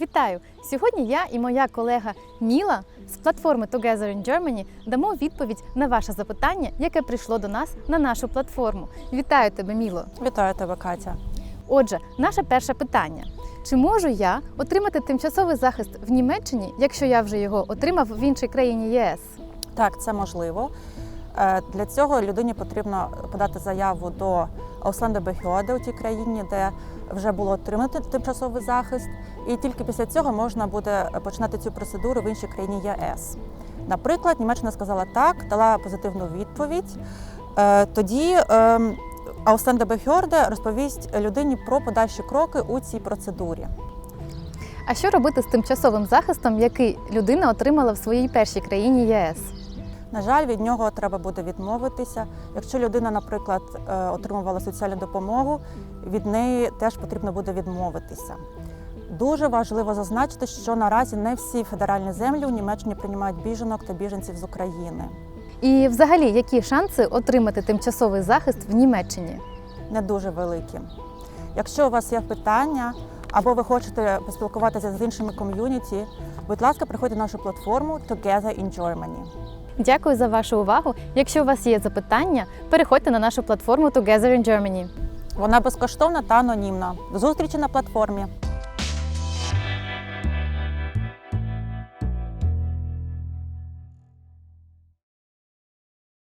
Вітаю! Сьогодні я і моя колега Міла з платформи Together in Germany дамо відповідь на ваше запитання, яке прийшло до нас на нашу платформу. Вітаю тебе, Міло! Вітаю тебе, Катя. Отже, наше перше питання: чи можу я отримати тимчасовий захист в Німеччині, якщо я вже його отримав в іншій країні ЄС? Так, це можливо. Е, Для цього людині потрібно подати заяву до Auslande Behörde у тій країні, де вже було отримати тимчасовий захист, і тільки після цього можна буде починати цю процедуру в іншій країні ЄС. Наприклад, Німеччина сказала так, дала позитивну відповідь. Е, Тоді ем, Auslande Behörde розповість людині про подальші кроки у цій процедурі. А що робити з тимчасовим захистом, який людина отримала в своїй першій країні ЄС? На жаль, від нього треба буде відмовитися. Якщо людина, наприклад, е, отримувала соціальну допомогу, від неї теж потрібно буде відмовитися. Дуже важливо зазначити, що наразі не всі федеральні землі у Німеччині приймають біженок та біженців з України. І взагалі, які шанси отримати тимчасовий захист в Німеччині? Не дуже великі. Якщо у вас є питання або ви хочете поспілкуватися з іншими ком'юніті, будь ласка, приходьте на нашу платформу Together in Germany. Дякую за вашу увагу. Якщо у вас є запитання, переходьте на нашу платформу Together in Germany. Вона безкоштовна та анонімна. До зустрічі на платформі.